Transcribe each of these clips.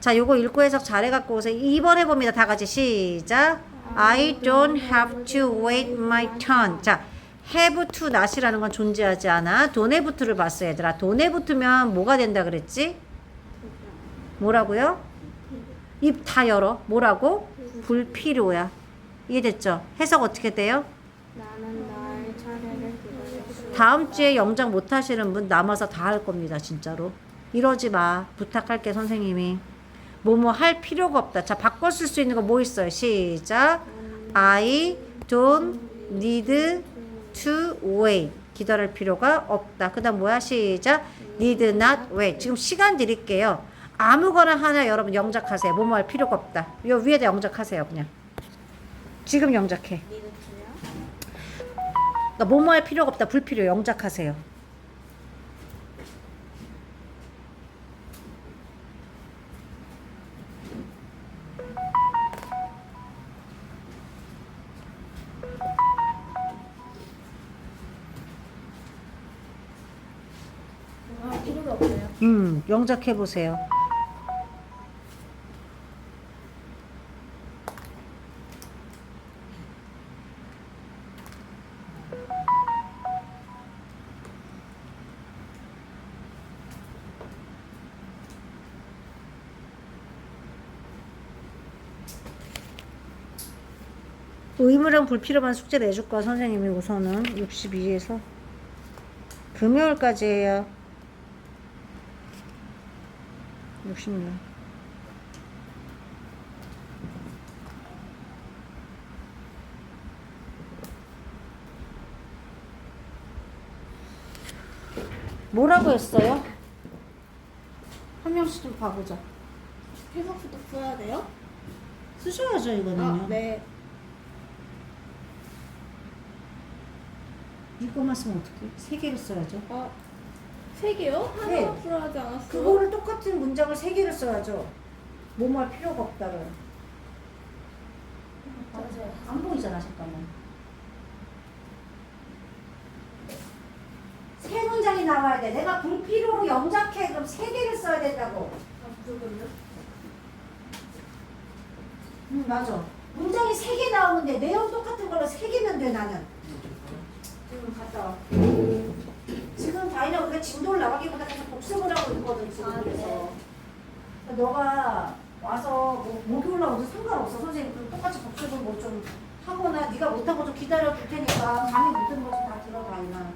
자, 요거 읽고 해석 잘해 갖고 오세요. 2번 해 봅니다. 다 같이 시작. I don't have to wait my turn. 자, have to not이라는 건 존재하지 않아. have to를 봤어, 얘들아. have to면 뭐가 된다 그랬지? 뭐라고요? 입 다 열어. 뭐라고? 불필요야. 이해됐죠? 해석 어떻게 돼요? 다음 주에 영장 못 하시는 분 남아서 다 할 겁니다, 진짜로. 이러지 마. 부탁할게, 선생님이. 뭐뭐 할 필요가 없다. 자, 바꿔 쓸 수 있는 거 뭐 있어요? 시작. I don't need to wait. 기다릴 필요가 없다. 그 다음 뭐야? 시작. need not wait. 지금 시간 드릴게요. 아무거나 하나 여러분 영작하세요. 뭐뭐 할 필요가 없다. 요 위에다 영작하세요, 그냥. 지금 영작해. 그러니까 뭐뭐 할 필요가 없다. 불필요 영작하세요. 아, 필요가 없어요. 음, 영작해 보세요. 의무랑 불필요한 숙제 내줄 거야 선생님이 우선은 62에서 금요일까지 해요 66 뭐라고 했어요? 한 명씩 좀 봐보자 해석부터 써야 돼요? 쓰셔야죠 이거는요 아, 네. 이거만 쓰면 어떡해? 세 개를 써야죠 아, 세 개요? 하나 네. 풀어 하지 않았어요? 그거를 똑같은 문장을 세 개를 써야죠 뭐뭐 할 필요가 없다고요 맞아요. 안 보이잖아 잠깐만 세 문장이 나와야 돼 내가 불필요로 영작해 그럼 세 개를 써야 된다고 아, 그거요? 응 맞아 문장이 세 개 나오는데 내용 똑같은 걸로 세 개면 돼 나는 지금 갔다 와 다이나 우리가 진도를 나가기보다 계속 복습을 하고 있거든 지금 아, 그래서 네. 그러니까 너가 와서 뭐 목이 올라오도 상관없어 선생님 그럼 똑같이 복습을 뭐 좀 하거나 네가 못하고 좀 기다려 줄 테니까 감이 못 드는 거좀 다 들어 다이나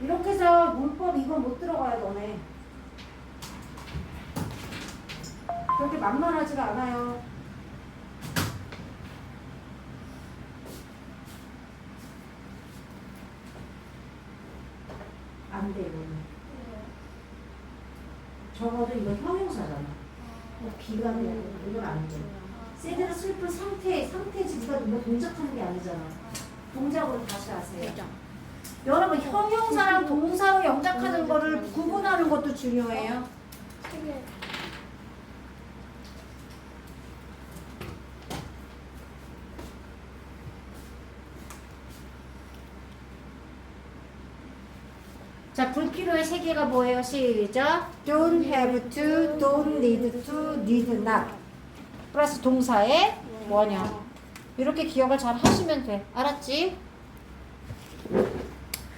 이렇게 해서 문법 이건 못 들어가야 너네 그렇게 만만하지가 않아요. 안 돼, 이거는. 적어도 이거 형용사잖아. 뭐 비관이야. 이건 안 돼. 세대로 슬픈 상태, 상태지. 네가 뭐 동작하는 게 아니잖아. 동작으로 다시 하세요. 여러분, 형용사랑 동사로 영작하는 거를 구분하는 것도 중요해요. 세 개. 자, 불 필요의 세 개가 뭐예요? 시작. Don't have to, don't need to, need not. 플러스 동사의 원형. 이렇게 기억을 잘 하시면 돼. 알았지?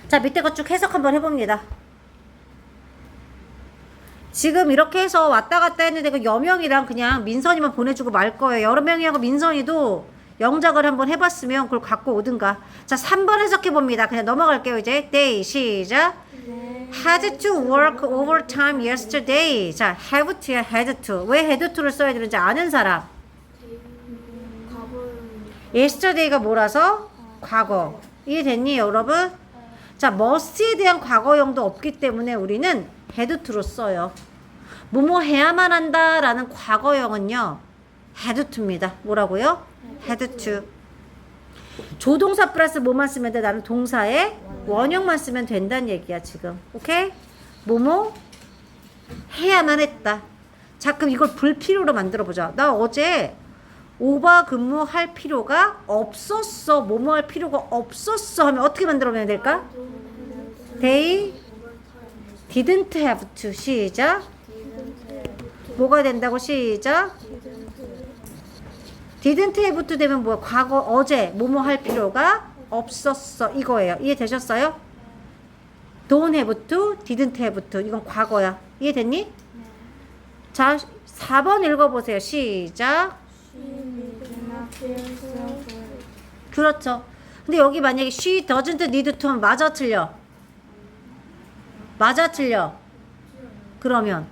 자, 밑에 거쭉 해석 한번 해봅니다. 지금 이렇게 해서 왔다 갔다 했는데 그 여명이랑 그냥 민선이만 보내주고 말 거예요. 여명이하고 민선이도 영작을 한번 해봤으면 그걸 갖고 오든가. 자, 3번 해석해봅니다. 그냥 넘어갈게요, 이제. day, 시작. 네. Had to work overtime yesterday. 자, have to야 had to. 왜 had to를 써야 되는지 아는 사람. yesterday가 뭐라서? 과거. 이해됐니, 여러분? 자, must에 대한 과거형도 없기 때문에 우리는 had to로 써요. 뭐뭐 해야만 한다라는 과거형은요, had to입니다. 뭐라고요? had to. 조동사 플러스 뭐만 쓰면 돼? 나는 동사에 원형만 쓰면 된다는 얘기야, 지금. 오케이? 뭐뭐 해야만 했다. 자, 그럼 이걸 불필요로 만들어 보자. 나 어제 오바 근무할 필요가 없었어. 뭐뭐 할 필요가 없었어. 하면 어떻게 만들어 보면 될까? 데이 didn't have to 시작 뭐가 된다고 시작 didn't have to 되면 뭐야? 과거 어제 뭐뭐 할 필요가 없었어. 이거예요. 이해되셨어요? don't have to didn't have to. 이건 과거야. 이해됐니? 자 4번 읽어보세요. 시작. 그렇죠. 근데 여기 만약에 she doesn't need to 하면 맞아 틀려? 맞아 틀려? 그러면.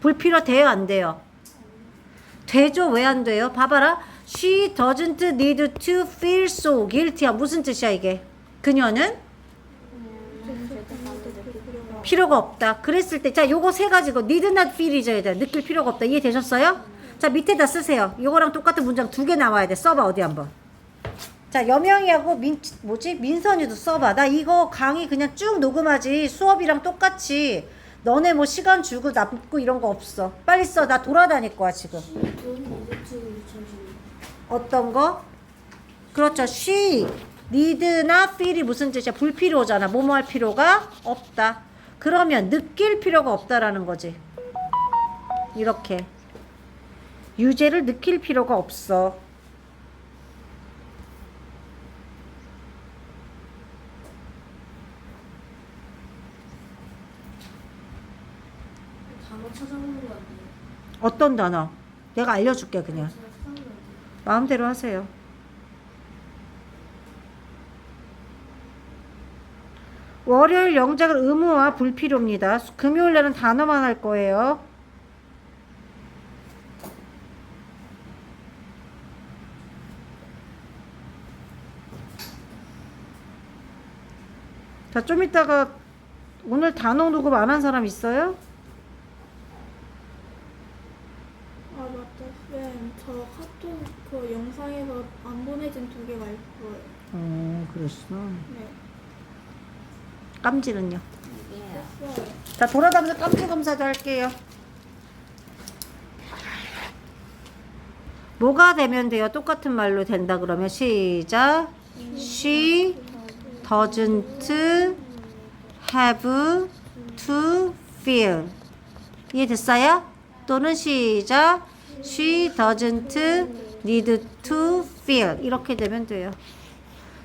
불필요 돼요 안 돼요 되죠 왜 안 돼요? 봐봐라. She doesn't need to feel so guilty야 무슨 뜻이야 이게? 그녀는? 필요가 없다. 그랬을 때 자 요거 세 가지고 need not feel 잊어야 돼. 느낄 필요가 없다. 이해되셨어요? 자 밑에다 쓰세요. 요거랑 똑같은 문장 두 개 나와야 돼. 써봐 어디 한번. 자 여명이하고 민 뭐지? 민선이도 써봐. 나 이거 강의 그냥 쭉 녹음하지. 수업이랑 똑같이 너네 뭐 시간 주고 남고 이런 거 없어. 빨리 써. 나 돌아다닐 거야 지금. 어떤 거? 그렇죠. she need not feel이 무슨 뜻이야? 불필요잖아. 뭐뭐 할 필요가 없다. 그러면 느낄 필요가 없다라는 거지. 이렇게. 유죄를 느낄 필요가 없어 단어 찾아보는 거 아니에요? 어떤 단어 내가 알려줄게 그냥 제가 찾아보는 거 마음대로 하세요. 월요일 영작은 의무와 불필요입니다. 금요일 날은 단어만 할 거예요. 자, 좀 이따가 오늘 단어 녹음 안 한 사람 있어요? 아 맞다 쌤. 저 카톡 그 영상에서 안 보내진 두 개가 있어요. 어, 그랬어. 네. 깜지는요. 했어요. 자, 돌아다니면서 깜지 검사도 할게요. 뭐가 되면 돼요? 똑같은 말로 된다 그러면 시작. She doesn't have to feel. 이해됐어요? 또는 시작. She doesn't need to feel. 이렇게 되면 돼요.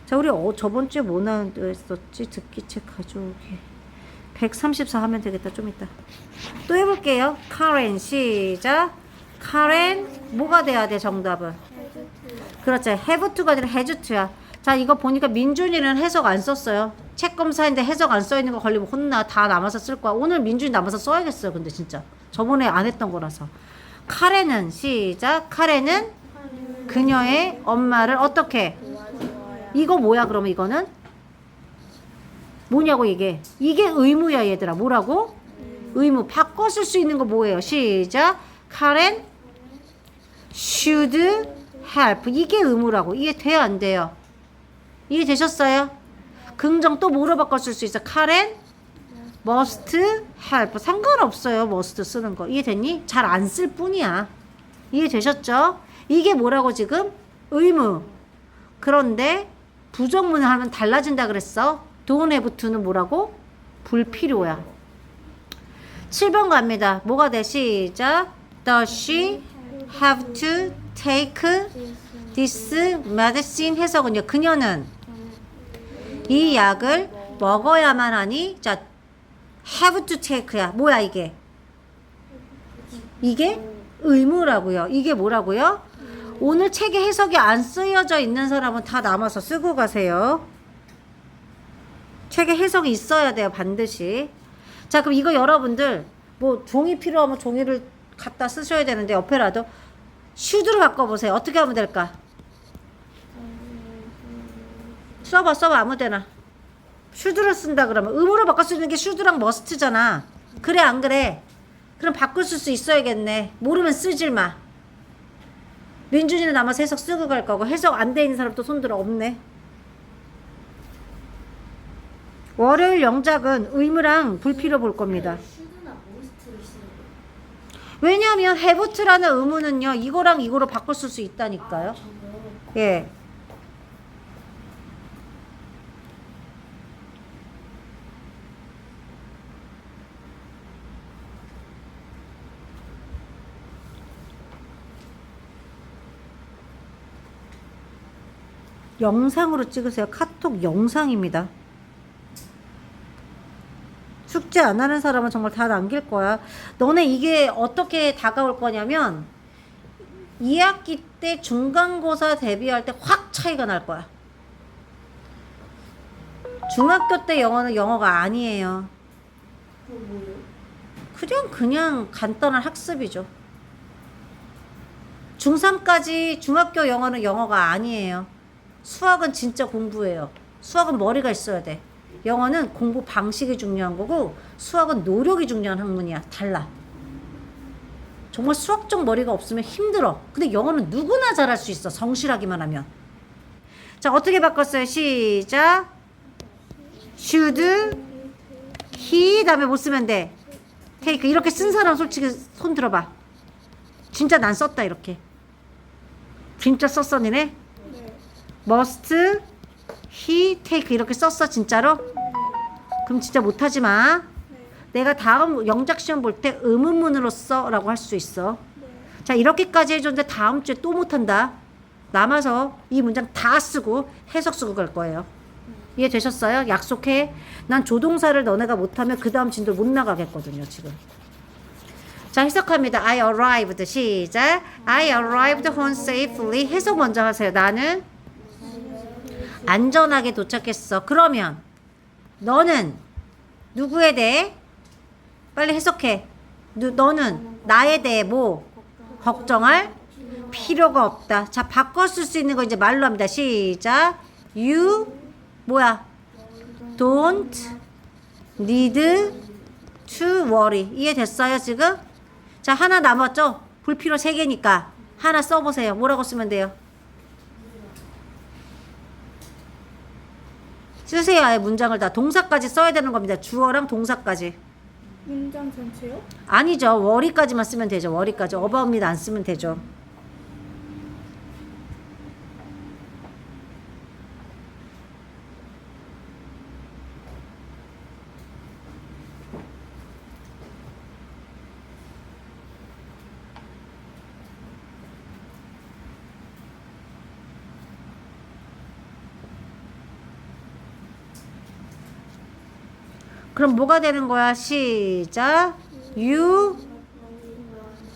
자, 우리 어, 저번 주에 뭐 나왔었지? 듣기책 가져오기. 134 하면 되겠다. 좀 이따. 또 해볼게요. 카렌 시작. 카렌 뭐가 돼야 돼 정답은? 그렇죠. have to가 아니라 has to야. 자 이거 보니까 민준이는 해석 안 썼어요. 책 검사인데 해석 안 써 있는 거 걸리면 혼나. 다 남아서 쓸 거야. 오늘 민준이 남아서 써야겠어요. 근데 진짜 저번에 안 했던 거라서. 카렌은 시작. 카렌은 그녀의 엄마를 어떻게? 이거 뭐야 그러면 이거는? 뭐냐고 이게? 이게 의무야 얘들아. 뭐라고? 의무. 바꿔 쓸 수 있는 거 뭐예요? 시작. 카렌 should help. 이게 의무라고. 이해 돼요 안 돼요? 이해 되셨어요? 긍정 또 뭐로 바꿔 쓸 수 있어? 카렌 must help. 상관없어요 must 쓰는 거. 이해됐니? 잘 안 쓸 뿐이야. 이해되셨죠 이게 뭐라고 지금 의무 그런데 부정문을 하면 달라진다 그랬어. don't have to는 뭐라고? 불필요야. 7번 갑니다. 뭐가 돼? 시작. Does she have to take this medicine? 해석은요. 그녀는 이 약을 먹어야만 하니? 자, have to take야. 뭐야 이게? 이게 의무라고요. 이게 뭐라고요? 오늘 책에 해석이 안 쓰여져 있는 사람은 다 남아서 쓰고 가세요. 책에 해석이 있어야 돼요, 반드시. 자, 그럼 이거 여러분들, 뭐, 종이 필요하면 종이를 갖다 쓰셔야 되는데, 옆에라도, 슈드로 바꿔보세요. 어떻게 하면 될까? 써봐, 써봐, 아무 데나. 슈드로 쓴다 그러면, 의무로 바꿔 쓰는 게 슈드랑 머스트잖아. 그래, 안 그래? 그럼 바꿀 수 있어야겠네. 모르면 쓰질 마. 민준이는 남아서 해석 쓰고 갈 거고 해석 안 돼 있는 사람 또 손들어 없네. 월요일 영작은 의무랑 불필요 볼 겁니다. 왜냐하면 해부트라는 의무는요 이거랑 이거로 바꿀 수 있다니까요. 예. 영상으로 찍으세요. 카톡 영상입니다. 숙제 안 하는 사람은 정말 다 남길 거야. 너네 이게 어떻게 다가올 거냐면 2학기 때 중간고사 대비할 때 확 차이가 날 거야. 중학교 때 영어는 영어가 아니에요. 그냥 그냥 간단한 학습이죠. 중3까지 중학교 영어는 영어가 아니에요. 수학은 진짜 공부예요. 수학은 머리가 있어야 돼. 영어는 공부 방식이 중요한 거고 수학은 노력이 중요한 학문이야. 달라. 정말 수학적 머리가 없으면 힘들어. 근데 영어는 누구나 잘할 수 있어. 성실하기만 하면. 자, 어떻게 바꿨어요? 시작. should, he 다음에 못 쓰면 돼. take 이렇게 쓴 사람 솔직히 손 들어 봐. 진짜 난 썼다 이렇게. 진짜 썼어 니네? 네. must, he, take 이렇게 썼어 진짜로? 그럼 진짜 못하지 마. 내가 다음 영작 시험 볼 때 의문문으로 써라고 할 수 있어. 자 이렇게까지 해줬는데 다음 주에 또 못한다. 남아서 이 문장 다 쓰고 해석 쓰고 갈 거예요. 이해되셨어요? 약속해. 난 조동사를 너네가 못하면 그 다음 진도 못 나가겠거든요 지금. 자 해석합니다. I arrived 시작. I arrived home safely. 해석 먼저 하세요. 나는 안전하게 도착했어. 그러면 너는 누구에 대해 빨리 해석해. 누, 너는 나에 대해 뭐 걱정할 필요가 없다. 자 바꿔 쓸 수 있는 거 이제 말로 합니다. 시작. You 뭐야? Don't need to worry. 이해됐어요 지금? 자 하나 남았죠? 불필요 세 개니까 하나 써보세요. 뭐라고 쓰면 돼요? 쓰세요. 아예 문장을 다 동사까지 써야 되는 겁니다. 주어랑 동사까지. 문장 전체요? 아니죠. 워리까지만 쓰면 되죠. 워리까지. 어바웃 안 쓰면 되죠. 그럼 뭐가 되는 거야? 시작. You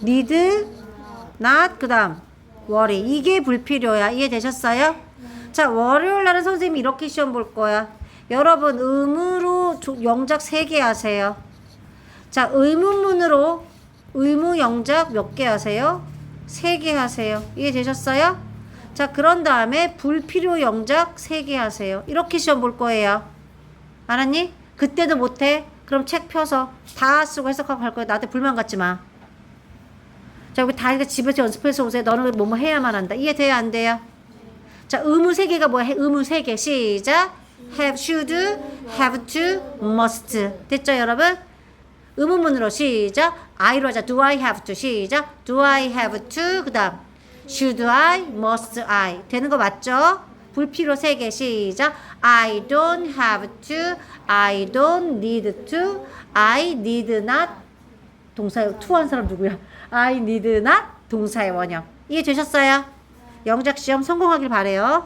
need not 그다음 worry 이게 불필요야. 이해되셨어요? 자, 월요일 날은 선생님이 이렇게 시험 볼 거야. 여러분 조- 영작 3개 하세요. 자, 의문문으로 의무 영작 몇 개 하세요? 3개 하세요. 이해되셨어요? 자, 그런 다음에 불필요 영작 3개 하세요. 이렇게 시험 볼 거예요. 알았니? 그때도 못해? 그럼 책 펴서 다 쓰고 해석하고 갈 거야. 나한테 불만 갖지 마. 자, 여기 다 집에서 연습해서 오세요. 너는 뭐뭐 해야만 한다. 이해돼요? 안 돼요? 자, 의무 세 개가 뭐야? 의무 세 개. 시작. have, should, have to, must. 됐죠, 여러분? 의문문으로 시작. I로 하자. Do I have to? 시작. Do I have to? 그 다음. Should I? Must I? 되는 거 맞죠? 불필요 세 개. 시작. I don't have to. I don't need to. I need not. 동사의 투한 사람 누구야? I need not. 동사의 원형. 이해되셨어요? 영작 시험 성공하길 바래요.